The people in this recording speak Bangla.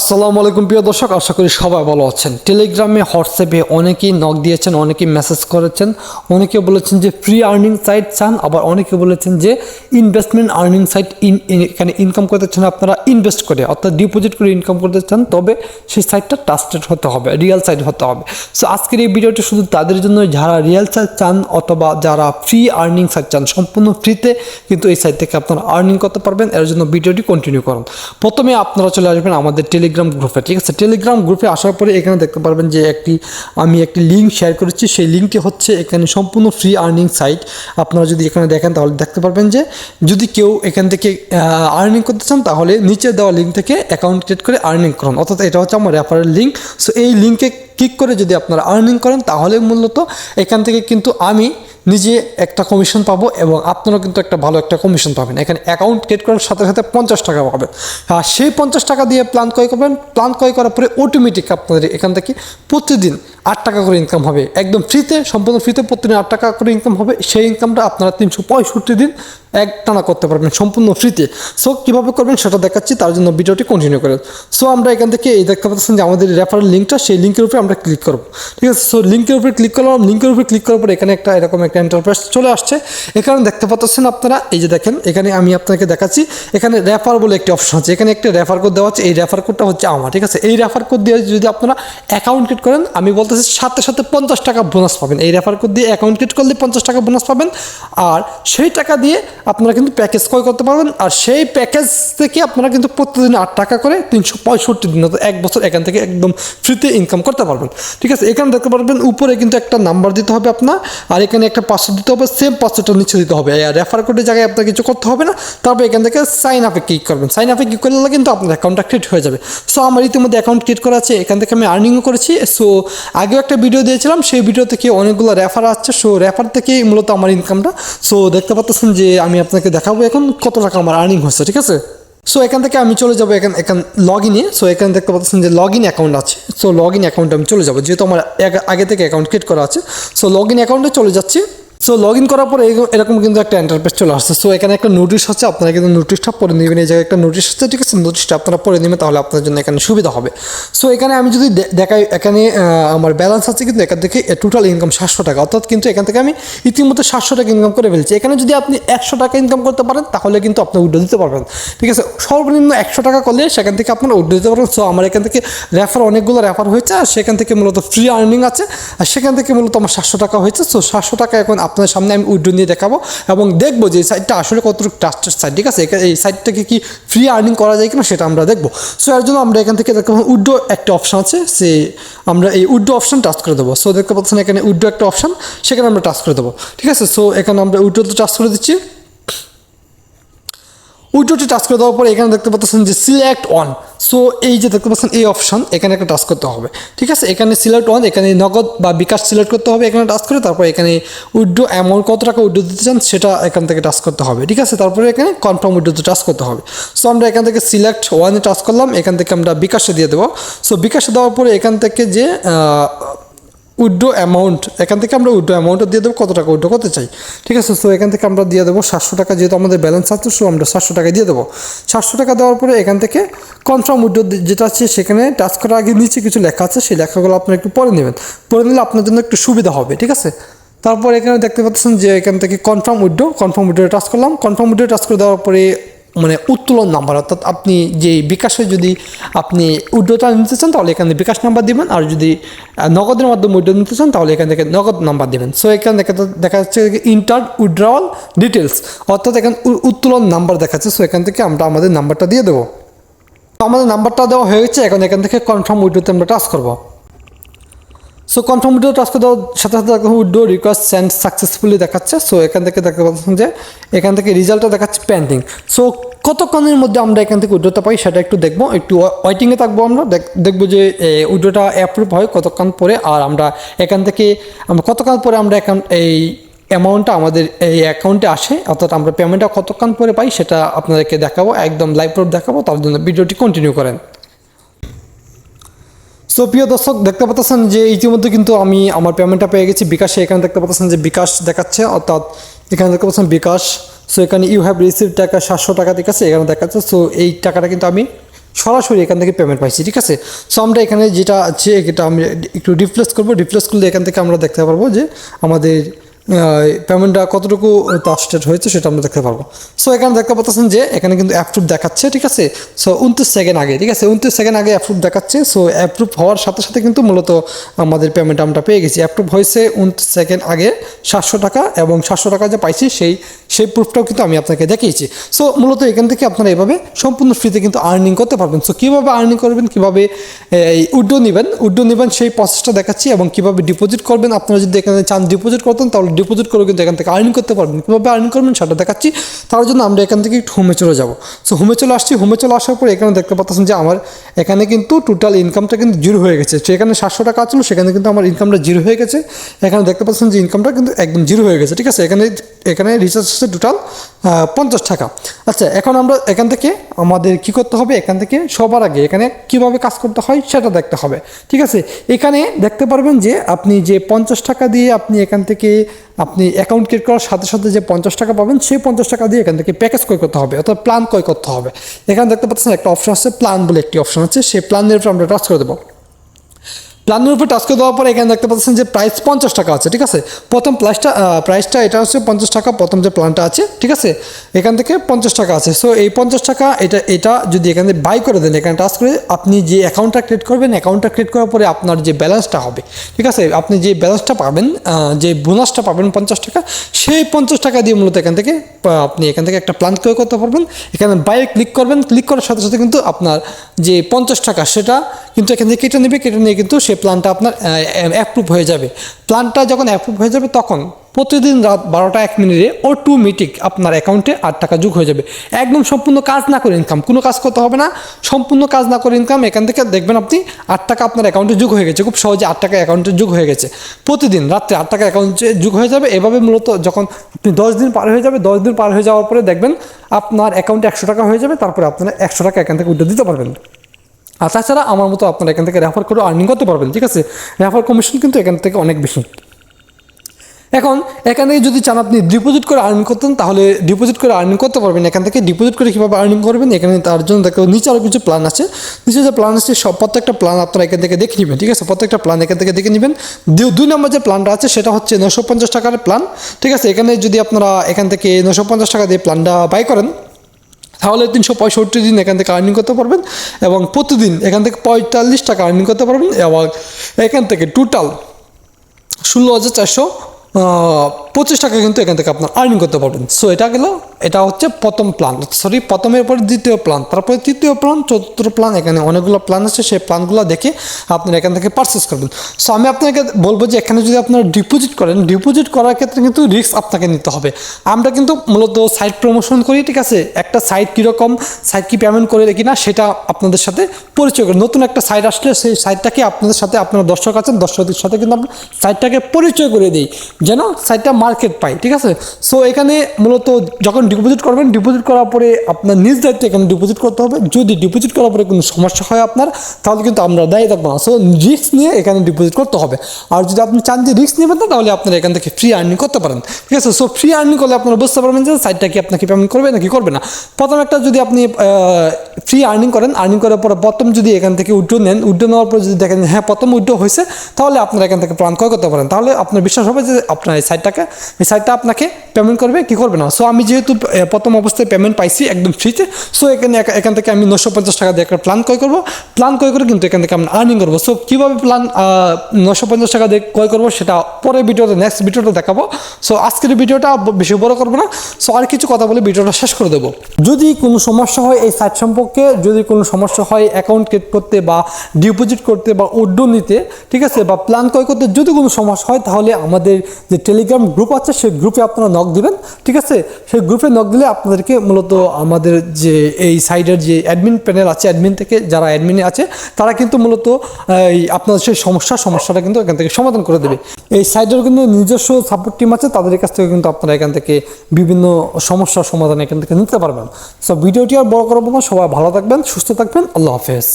আসসালামু আলাইকুম প্রিয় দর্শক, আশা করি সবাই ভালো আছেন। টেলিগ্রামে হোয়াটসঅ্যাপে অনেকেই নক দিয়েছেন, অনেকেই মেসেজ করেছেন অনেকে বলেছেন যে ফ্রি আর্নিং সাইট চান, আবার অনেকে বলেছেন যে ইনভেস্টমেন্ট আর্নিং সাইট ইন এখানে ইনকাম করতে চান, আপনারা ইনভেস্ট করে, অর্থাৎ ডিপোজিট করে ইনকাম করতে চান, তবে সেই সাইটটা ট্রাস্টেড হতে হবে রিয়েল সাইট হতে হবে। সো আজকের এই ভিডিওটি শুধু তাদের জন্য যারা রিয়েল সাইট চান অথবা যারা ফ্রি আর্নিং সাইট চান, সম্পূর্ণ ফ্রিতে কিন্তু এই সাইট থেকে আপনারা আর্নিং করতে পারবেন। এর জন্য ভিডিওটি কন্টিনিউ করুন। প্রথমে আপনারা চলে আসবেন আমাদের টেলিগ্রাম গ্রুপে ঠিক আছে? টেলিগ্রাম গ্রুপে আসার পরে এখানে দেখতে পারবেন যে একটি, আমি একটি লিঙ্ক শেয়ার করেছি। সেই লিঙ্কটি হচ্ছে এখানে সম্পূর্ণ ফ্রি আর্নিং সাইট আপনারা যদি এখানে দেখেন, তাহলে দেখতে পারবেন যে, যদি কেউ এখান থেকে আর্নিং করতে চান, তাহলে নিচে দেওয়া লিঙ্ক থেকে অ্যাকাউন্ট ক্রিয়েট করে আর্নিং করুন। অর্থাৎ এটা হচ্ছে আমার রেফারেল লিঙ্ক সো এই লিঙ্কে ক্লিক করে যদি আপনারা আর্নিং করেন, তাহলে মূলত এখান থেকে কিন্তু আমি নিজে একটা কমিশন পাবো এবং আপনারাও কিন্তু একটা ভালো একটা কমিশন পাবেন। এখানে অ্যাকাউন্ট ক্রিয়েট করার সাথে সাথে পঞ্চাশ টাকা পাবেন। আর সেই পঞ্চাশ টাকা দিয়ে প্ল্যান ক্রয় করবেন প্ল্যান ক্রয় করার পরে অটোমেটিক আপনাদের এখান থেকে প্রতিদিন আট টাকা করে ইনকাম হবে। একদম ফ্রিতে সম্পূর্ণ ফ্রিতে প্রতিদিন আট টাকা করে ইনকাম হবে। সেই ইনকামটা আপনারা তিনশো পঁয়ষট্টি দিন এক টানা করতে পারবেন, সম্পূর্ণ ফ্রিতে সো কীভাবে করবেন সেটা দেখাচ্ছি, তার জন্য ভিডিওটি কন্টিনিউ করেন। সো আমরা এখান থেকে এই দেখতে পাচ্ছেন যে আমাদের রেফারেল লিঙ্কটা সেই লিঙ্কের উপরে আমরা ক্লিক করব। ঠিক আছে? সো লিঙ্কের উপরে ক্লিক করলাম লিঙ্কের উপরে ক্লিক করার পর এখানে একটা এরকম একটা এন্টারপ্রাইজ চলে আসছে। এখানে দেখতে পাচ্ছেন আপনারা, এই যে দেখেন, এখানে আমি আপনাকে দেখাচ্ছি, এখানে রেফার বলে একটি অপশন আছে। এখানে একটা রেফার কোড দেওয়া আছে, এই রেফার কোডটা হচ্ছে আমার, ঠিক আছে? এই রেফার কোড দিয়ে যদি আপনারা অ্যাকাউন্ট ক্রিয়েট করেন, আমি বলতেছি সাথে সাথে পঞ্চাশ টাকা বোনাস পাবেন। এই রেফার কোড দিয়ে অ্যাকাউন্ট ক্রিয়েট করলে পঞ্চাশ টাকা বোনাস পাবেন। আর সেই টাকা দিয়ে আপনারা কিন্তু প্যাকেজ ক্রয় করতে পারবেন। আর সেই প্যাকেজ থেকে আপনারা কিন্তু প্রতিদিন আট টাকা করে তিনশো পঁয়ষট্টি দিন এক বছর এখান থেকে একদম ফ্রিতে ইনকাম করতে পারবেন। ঠিক আছে? এখানে দেখতে পারবেন, উপরে কিন্তু একটা নাম্বার দিতে হবে আপনার। আর এখানে একটা পাসওয়ার্ড দিতে হবে সেম পাসওয়ার্ডটা নিচে দিতে হবে। আর রেফার কোডের জায়গায় আপনার কিছু করতে হবে না, তারপর এখান থেকে সাইন আপে ক্লিক করবেন। সাইন আপে ক্লিক করলে কিন্তু আপনার অ্যাকাউন্টটা ক্রিয়েট হয়ে যাবে। সো আমার ইতিমধ্যে অ্যাকাউন্ট ক্রিয়েট করা আছে, এখান থেকে আমি আর্নিংও করেছি। সো আগেও একটা ভিডিও দিয়েছিলাম, সেই ভিডিও থেকে অনেকগুলো রেফার আসছে। সো রেফার থেকেই মূলত আমার ইনকামটা সো দেখতে পাচ্ছেন যে আমি আপনাকে দেখাবো এখন কত টাকা আমার আর্নিং হচ্ছে ঠিক আছে? সো এখান থেকে আমি চলে যাব এখান এখান লগ ইনে সো এখানে দেখতে পাচ্ছেন যে লগ ইন অ্যাকাউন্ট আছে। সো লগ ইন অ্যাকাউন্টে আমি চলে যাব। যেহেতু আমার আগে- থেকে অ্যাকাউন্ট ক্রিয়েট করা আছে। সো লগ ইন অ্যাকাউন্টে চলে যাচ্ছি। সো লগ ইন করার পরে এরকম- কিন্তু একটা এন্টারপ্রেস চলে আসছে। সো এখানে একটা নোটিশ হচ্ছে, আপনারা কিন্তু নোটিশটা পড়ে নেবেন। এই জায়গায় একটা নোটিশ আছে ঠিক আছে? নোটিশটা আপনারা পড়ে নেবেন, তাহলে আপনার জন্য এখানে সুবিধা হবে। সো এখানে আমি যদি দেখাই, এখানে আমার ব্যালেন্স আছে কিন্তু এখান থেকে টোটাল ইনকাম সাতশো টাকা। অর্থাৎ কিন্তু এখান থেকে আমি ইতিমধ্যে সাতশো টাকা ইনকাম করে ফেলছি। এখানে যদি আপনি একশো টাকা ইনকাম করতে পারেন, তাহলে কিন্তু আপনি উড্ডো দিতে পারবেন। ঠিক আছে? সর্বনিম্ন একশো টাকা করলে সেখান থেকে আপনারা উড্ডো দিতে পারবেন। সো আমার এখান থেকে রেফার অনেকগুলো রেফার হয়েছে, আর সেখান থেকে মূলত ফ্রি আর্নিং আছে, আর সেখান থেকে মূলত আমার সাতশো টাকা হয়েছে। সো সাতশো টাকা এখন আপনার সামনে আমি উইড্রো নিয়ে দেখাবো এবং দেখব যে এই সাইটটা আসলে কতটুকু ট্রাস্টেড সাইট ঠিক আছে? এই সাইটটাকে কি ফ্রি আর্নিং করা যায় কিনা সেটা আমরা দেখব। সো এর জন্য আমরা এখান থেকে দেখব পাবো উইড্রো একটা অপশান আছে, সে আমরা এই উইড্রো অপশান টাচ করে দেবো। সো দেখতে পাচ্ছেন এখানে উইড্রো একটা অপশান সেখানে আমরা টাচ করে দেবো, ঠিক আছে? সো এখানে আমরা উইড্রোতে টাচ করে দিচ্ছি। উইড্রোটি টাচ করে দেওয়ার পরে এখানে দেখতে পাচ্ছেন যে সিলেক্ট অন সো এই যে দেখতে পাচ্ছেন এই অপশন এখানে একটা টাচ করতে হবে। ঠিক আছে? এখানে সিলেক্ট অন এখানে নগদ বা বিকাশ সিলেক্ট করতে হবে এখানে টাচ করে। তারপর এখানে উইড্রো অ্যামাউন্ট কত টাকা উইড্রো দিতে চান সেটা এখান থেকে টাচ করতে হবে। ঠিক আছে? তারপরে এখানে কনফার্ম উইড্রোতে টাচ করতে হবে। সো আমরা এখান থেকে সিলেক্ট ওয়ানে টাচ করলাম। এখান থেকে আমরা বিকাশে দিয়ে দেবো। সো বিকাশে দেওয়ার পরে এখান থেকে যে উইড্রো অ্যামাউন্ট, এখান থেকে আমরা উইড্রো অ্যামাউন্টটা দিয়ে দেবো, কত টাকা উইড্রো করতে চাই। ঠিক আছে সো এখান থেকে আমরা দিয়ে দেবো সাতশো টাকা, যেহেতু আমাদের ব্যালেন্স আছে সো আমরা সাতশো টাকা দিয়ে দেবো। সাতশো টাকা দেওয়ার পরে এখান থেকে কনফার্ম উইড্রো যেটা আছে সেখানে টাচ করার আগে নিচে কিছু লেখা আছে, সেই লেখাগুলো আপনারা একটু পড়ে নেবেন। পড়ে নিলে আপনার জন্য একটু সুবিধা হবে, ঠিক আছে? তারপর এখানে দেখতে পাচ্ছেন যে এখান থেকে confirm withdraw confirm withdraw touch করলাম। কনফার্ম উইড্রো টাচ করে দেওয়ার পরে মানে উত্তোলন নাম্বার, অর্থাৎ আপনি যে বিকাশে যদি আপনি উইড্রোটা নিতে চান, তাহলে এখানে বিকাশ নাম্বার দিবেন, আর যদি নগদের মাধ্যমে উইড্রো নিতে চান, তাহলে এখান থেকে নগদ নাম্বার দিবেন। সো এখানে দেখা দেখা যাচ্ছে ইন্টার উইড্রল ডিটেলস অর্থাৎ এখানে উত্তোলন নাম্বার দেখাচ্ছে। সো এখান থেকে আমরা আমাদের নাম্বারটা দিয়ে দেবো। আমাদের নাম্বারটা দেওয়া হয়েছে এখন এখান থেকে কনফার্ম উইড্রোতে আমরা টাচ করব। সো কনফার্ম উইড্রো টাচ করে দেওয়ার সাথে সাথে দেখুন উইড্রো রিকোয়েস্ট সেন্ড সাকসেসফুলি দেখাচ্ছে। সো এখান থেকে দেখতে পাচ্ছেন যে এখান থেকে রেজাল্টটা দেখাচ্ছে পেন্ডিং সো কতক্ষণের মধ্যে আমরা এখান থেকে উইড্রোটা পাই সেটা একটু দেখব। একটু ওয়েটিংয়ে থাকব আমরা। দেখ- দেখব যে উইড্রোটা অ্যাপ্রুভ হয় কতক্ষণ পরে। আর আমরা এখান থেকে, আমরা কতক্ষণ পরে আমরা এখন এই অ্যামাউন্টটা আমাদের এই অ্যাকাউন্টে আসে, অর্থাৎ আমরা পেমেন্টটা কতক্ষণ পরে পাই সেটা আপনাদেরকে দেখাবো। একদম লাইভ প্রুফ দেখাবো। তার জন্য ভিডিওটি কন্টিনিউ করেন। সো প্রিয় দর্শক, দেখতে পাচ্ছেন যে ইতিমধ্যে কিন্তু আমি আমার পেমেন্টটা পেয়ে গেছি। বিকাশে এখানে দেখতে পাচ্ছেন যে বিকাশ দেখাচ্ছে, অর্থাৎ এখানে দেখতে পাচ্ছেন বিকাশ। সো এখানে ইউ হ্যাভ রিসিভ টাকা সাতশো টাকা ঠিক আছে এখানে দেখাচ্ছে। সো এই টাকাটা কিন্তু আমি সরাসরি এখান থেকে পেমেন্ট পাইছি, ঠিক আছে? সো আমরা এখানে যেটা আছে, এটা আমি একটু রিপ্লেস করব। রিপ্লেস করলে এখান থেকে আমরা দেখতে পারব যে আমাদের পেমেন্টটা কতটুকু ট্রাস্টেড হয়েছে সেটা আমরা দেখতে পারব। সো এখানে দেখতে পাচ্ছেন যে, এখানে কিন্তু অ্যাপ্রুভ দেখাচ্ছে, ঠিক আছে? সো উনত্রিশ সেকেন্ড আগে, ঠিক আছে? উনত্রিশ সেকেন্ড আগে অ্যাপ্রুভ দেখাচ্ছে। সো অ্যাপ্রুভ হওয়ার সাথে সাথে কিন্তু মূলত আমাদের পেমেন্ট আমরা পেয়ে গেছি। অ্যাপ্রুভ হয়েছে উনত্রিশ সেকেন্ড আগে সাতশো টাকা এবং সাতশো টাকা যে পাইছি, সেই সেই প্রুফটাও কিন্তু আমি আপনাকে দেখিয়েছি। সো মূলত এখান থেকে আপনারা এভাবে সম্পূর্ণ ফ্রিতে কিন্তু আর্নিং করতে পারবেন। সো কীভাবে আর্নিং করবেন, কীভাবে এই উড্ডো নেবেন? উড্ডো নেবেন, সেই প্রসেসটা দেখাচ্ছি এবং কীভাবে ডিপোজিট করবেন। আপনারা যদি এখানে চান ডিপোজিট করতেন, তাহলে ডিপোজিট করে কিন্তু এখান থেকে আর্নিং করতে পারবেন। কীভাবে আর্নিং করবেন সেটা দেখাচ্ছি। তার জন্য আমরা এখান থেকে একটু হোমে চলে যাব। সো হোমে চলে আসছি। হোমে চলে আসার পর এখানে দেখতে পাচ্ছেন যে আমার এখানে কিন্তু টোটাল ইনকামটা কিন্তু জিরো হয়ে গেছে। সেখানে সাতশো টাকা ছিল, সেখানে কিন্তু আমার ইনকামটা জিরো হয়ে গেছে। এখানে দেখতে পাচ্ছেন যে ইনকামটা কিন্তু একদম জিরো হয়ে গেছে। ঠিক আছে? এখানে এখানে রিচার্জ হচ্ছে টোটাল পঞ্চাশ টাকা। আচ্ছা এখন আমরা এখান থেকে আমাদের কি করতে হবে? এখান থেকে সবার আগে এখানে কীভাবে কাজ করতে হয় সেটা দেখতে হবে। ঠিক আছে? এখানে দেখতে পারবেন যে আপনি যে পঞ্চাশ টাকা দিয়ে আপনি এখান থেকে আপনি অ্যাকাউন্ট ক্রিয়েট করার সাথে সাথে যে পঞ্চাশ টাকা পাবেন, সেই পঞ্চাশ টাকা দিয়ে এখান থেকে প্যাকেজ ক্রয় করতে হবে, অর্থাৎ প্ল্যান ক্রয় করতে হবে। এখানে দেখতে পাচ্ছেন একটা অপশন আছে প্ল্যান বলে একটি অপশন আছে, সেই প্ল্যানের উপর আমরা টাচ করে দেবো। প্ল্যানের উপর টাচ করে দেওয়ার পরে এখানে দেখতে পাচ্ছেন যে প্রাইস পঞ্চাশ টাকা আছে, ঠিক আছে? প্রথম প্রাইসটা প্রাইসটা এটা হচ্ছে পঞ্চাশ টাকা, প্রথম যে প্ল্যানটা আছে, ঠিক আছে? এখান থেকে পঞ্চাশ টাকা আছে। সো এই পঞ্চাশ টাকা, এটা এটা যদি এখানে বাই করে দেন, এখানে টাচ করে আপনি যে অ্যাকাউন্টটা ক্রিয়েট করবেন অ্যাকাউন্টটা ক্রিয়েট করার পরে আপনার যে ব্যালেন্সটা হবে, ঠিক আছে? আপনি যে ব্যালেন্সটা পাবেন যে বোনাসটা পাবেন পঞ্চাশ টাকা, সেই পঞ্চাশ টাকা দিয়ে মূলত এখান থেকে আপনি এখান থেকে একটা প্ল্যান ক্রয় করতে পারবেন। এখানে বাই ক্লিক করবেন ক্লিক করার সাথে সাথে কিন্তু আপনার যে পঞ্চাশ টাকা, সেটা কিন্তু এখান থেকে কেটে নেবে, কেটে নিয়ে কিন্তু সেই প্ল্যানটা আপনার অ্যাপ্রুভ হয়ে যাবে। প্ল্যানটা যখন অ্যাপ্রুভ হয়ে যাবে, তখন প্রতিদিন রাত বারোটা এক মিনিটে অটোমেটিক আপনার অ্যাকাউন্টে আট টাকা যোগ হয়ে যাবে। একদম সম্পূর্ণ কাজ না করে ইনকাম কোনো কাজ করতে হবে না। সম্পূর্ণ কাজ না করে ইনকাম এখান থেকে দেখবেন আপনি আট টাকা আপনার অ্যাকাউন্টে যোগ হয়ে গেছে। খুব সহজে আট টাকা অ্যাকাউন্টে যোগ হয়ে গেছে। প্রতিদিন রাত্রে আট টাকা অ্যাকাউন্টে যোগ হয়ে যাবে। এভাবে মূলত যখন আপনি দশ দিন পার হয়ে যাবে, দশ দিন পার হয়ে যাওয়ার পরে দেখবেন আপনার অ্যাকাউন্টে একশো টাকা হয়ে যাবে। তারপরে আপনারা একশো টাকা এখান থেকে উঠে দিতে পারবেন। আর তাছাড়া আমার মতো আপনারা এখান থেকে রেফার করে আর্নিং করতে পারবেন, ঠিক আছে? রেফার কমিশন কিন্তু এখান থেকে অনেক বেশি। এখন, এখান যদি চান আপনি ডিপোজিট করে আর্নিং করতেন, তাহলে ডিপোজিট করে আর্নিং করতে পারবেন। এখান থেকে ডিপোজিট করে কীভাবে আর্নিং করবেন, এখানে তার জন্য দেখো নিচে আরও কিছু প্ল্যান আছে। নিচে যে প্ল্যান আছে, সব প্রত্যেকটা প্ল্যান আপনারা এখান থেকে দেখে নেবেন, ঠিক আছে? প্রত্যেকটা প্ল্যান এখান থেকে দেখে নেবেন। দুই নম্বর যে প্ল্যানটা আছে, সেটা হচ্ছে নশো পঞ্চাশ টাকার প্ল্যান ঠিক আছে? এখানে যদি আপনারা এখান থেকে নশো পঞ্চাশ টাকা দিয়ে প্ল্যানটা বাই করেন তাহলে তিনশো পঁয়ষট্টি দিন এখান থেকে আর্নিং করতে পারবেন এবং প্রতিদিন এখান থেকে পঁয়তাল্লিশ টাকা আর্নিং করতে পারবেন এবং এখান থেকে টোটাল ষোলো হাজার চারশো পঁচিশ টাকা কিন্তু এখান থেকে আপনার আর্নিং করতে পারবেন। সো এটা গেল এটা হচ্ছে প্রথম প্ল্যান সরি প্রথমের পরে দ্বিতীয় প্ল্যান তারপরে তৃতীয় প্ল্যান চতুর্থ প্ল্যান এখানে অনেকগুলো প্ল্যান আছে, সেই প্ল্যানগুলো দেখে আপনারা এখান থেকে পারচেস করবেন। সো আমি আপনাকে বলব যে এখানে যদি আপনারা ডিপোজিট করেন ডিপোজিট করার ক্ষেত্রে কিন্তু রিস্ক আপনাকে নিতে হবে। আমরা কিন্তু মূলত সাইট প্রমোশন করি, ঠিক আছে? একটা সাইট কীরকম সাইট কি পেমেন্ট করে কিনা, সেটা আপনাদের সাথে পরিচয় করি। নতুন একটা সাইট আসলে সেই সাইটটাকে আপনাদের সাথে আপনারা দর্শক আছেন, দর্শকদের সাথে কিন্তু আমরা সাইটটাকে পরিচয় করে দিই, যেন সাইটটা মার্কেট পাই ঠিক আছে? সো এখানে মূলত যখন ডিপোজিট করবেন ডিপোজিট করার পরে আপনার নিজ দায়িত্বে এখানে ডিপোজিট করতে হবে। যদি ডিপোজিট করার পরে কোনো সমস্যা হয় আপনার, তাহলে কিন্তু আমরা দায়ী থাকব না। সো রিস্ক নিয়ে এখানে ডিপোজিট করতে হবে। আর যদি আপনি চান যে রিস্ক নেবেন না, তাহলে আপনারা এখান থেকে ফ্রি আর্নিং করতে পারেন। ঠিক আছে? সো ফ্রি আর্নিং করলে আপনারা বুঝতে পারবেন যে সাইটটা কি আপনাকে পেমেন্ট করবে নাকি করবে না। প্রথম একটা যদি আপনি ফ্রি আর্নিং করেন আর্নিং করার পরে প্রথম যদি এখান থেকে উইড্রো নেন উইড্রো নেওয়ার পর যদি দেখেন হ্যাঁ প্রথম উইড্রো হয়েছে, তাহলে আপনারা এখান থেকে প্ল্যান ক্রয় করতে পারেন। তাহলে আপনার বিশ্বাস হবে যে আপনার এই সাইটটাকে এই সাইটটা আপনাকে পেমেন্ট করবে, কি করবে না। সো আমি যেহেতু প্রথম অবস্থায় পেমেন্ট পাইছি একদম ফ্রিতে সো এখানে এখান থেকে আমি নশো পঞ্চাশ টাকা দিয়ে একটা প্ল্যান ক্রয় করব। প্ল্যান ক্রয় করে কিন্তু এখান থেকে আমি আর্নিং করব। সো কীভাবে প্ল্যান নশো পঞ্চাশ টাকা দিয়ে ক্রয় করব সেটা পরের ভিডিওতে নেক্সট ভিডিওতে দেখাবো। সো আজকের ভিডিওটা বেশি বড় করব না। সো আর কিছু কথা বলে ভিডিওটা শেষ করে দেবো। যদি কোনো সমস্যা হয় এই সাইট সম্পর্কে, যদি কোনো সমস্যা হয় অ্যাকাউন্ট ক্রিয়েট করতে বা ডিপোজিট করতে বা উড্ডো নিতে, ঠিক আছে, বা প্ল্যান ক্রয় করতে যদি কোনো সমস্যা হয়, তাহলে আমাদের যে টেলিগ্রাম গ্রুপ আছে, সেই গ্রুপে আপনারা নক দিবেন। ঠিক আছে? সেই গ্রুপে নক দিলে আপনাদেরকে মূলত আমাদের যে এই সাইডের যে অ্যাডমিন প্যানেল আছে অ্যাডমিন থেকে যারা অ্যাডমিনে আছে, তারা কিন্তু মূলত এই আপনার সেই সমস্যা, সমস্যাটা কিন্তু এখান থেকে সমাধান করে দেবে। এই সাইডের কিন্তু নিজস্ব সাপোর্ট টিম আছে, তাদের কাছ থেকে কিন্তু আপনারা এখান থেকে বিভিন্ন সমস্যার সমাধান এখান থেকে নিতে পারবেন। সো ভিডিওটি আর বড় করব না সবাই ভালো থাকবেন, সুস্থ থাকবেন, আল্লাহ হাফেজ।